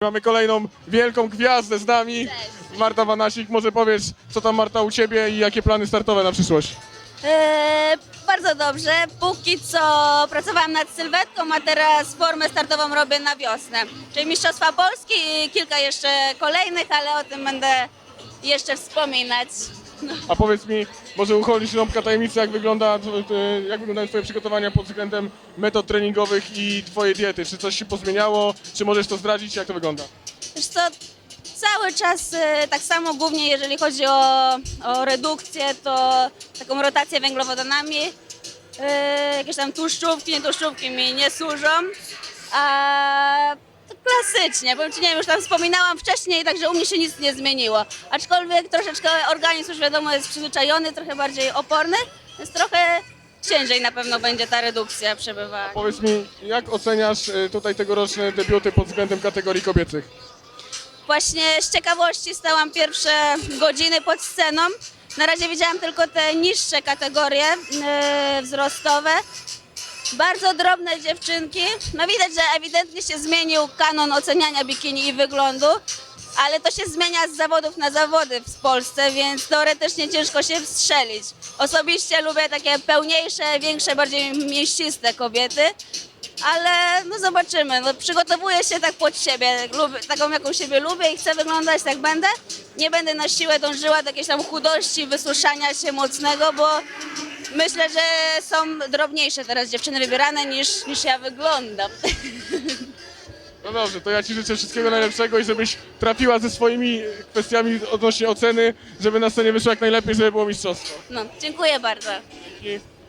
Mamy kolejną wielką gwiazdę z nami. Marta Wanasik, może powiesz, co tam Marta u Ciebie i jakie plany startowe na przyszłość? Eee, bardzo dobrze. Póki co pracowałam nad sylwetką, a teraz formę startową robię na wiosnę. Czyli Mistrzostwa Polski i kilka jeszcze kolejnych, ale o tym będę jeszcze wspominać. A powiedz mi, może ucholić rąbka tajemnicy, jak, wygląda, e, jak wyglądają Twoje przygotowania pod względem metod treningowych i Twojej diety? Czy coś się pozmieniało? Czy możesz to zdradzić? Jak to wygląda? Wiesz co, cały czas e, tak samo, głównie jeżeli chodzi o, o redukcję, to taką rotację węglowodanami. E, jakieś tam tłuszczówki, nie tłuszczówki mi nie służą. A klasycznie, powiem Ci, nie wiem, już tam wspominałam wcześniej, także u mnie się nic nie zmieniło. Aczkolwiek troszeczkę organizm już wiadomo jest przyzwyczajony, trochę bardziej oporny, więc trochę ciężej na pewno będzie ta redukcja przebywała. Powiedz mi, jak oceniasz e, tutaj tegoroczne debiuty pod względem kategorii kobiecych? Właśnie z ciekawości stałam pierwsze godziny pod sceną. Na razie widziałam tylko te niższe kategorie yy, wzrostowe. Bardzo drobne dziewczynki. No widać, że ewidentnie się zmienił kanon oceniania bikini i wyglądu, ale to się zmienia z zawodów na zawody w Polsce, więc teoretycznie ciężko się wstrzelić. Osobiście lubię takie pełniejsze, większe, bardziej mieściste kobiety, ale no zobaczymy. No, przygotowuję się tak pod siebie, lubię, taką jaką siebie lubię i chcę wyglądać tak będę. Nie będę na siłę dążyła do jakiejś tam chudości, wysuszania się mocnego, bo myślę, że są drobniejsze teraz dziewczyny wybierane niż, niż ja wyglądam. No dobrze, to ja Ci życzę wszystkiego najlepszego i żebyś trafiła ze swoimi kwestiami odnośnie oceny, żeby na scenie wyszło jak najlepiej, żeby było mistrzostwo. No, dziękuję bardzo. Dzięki.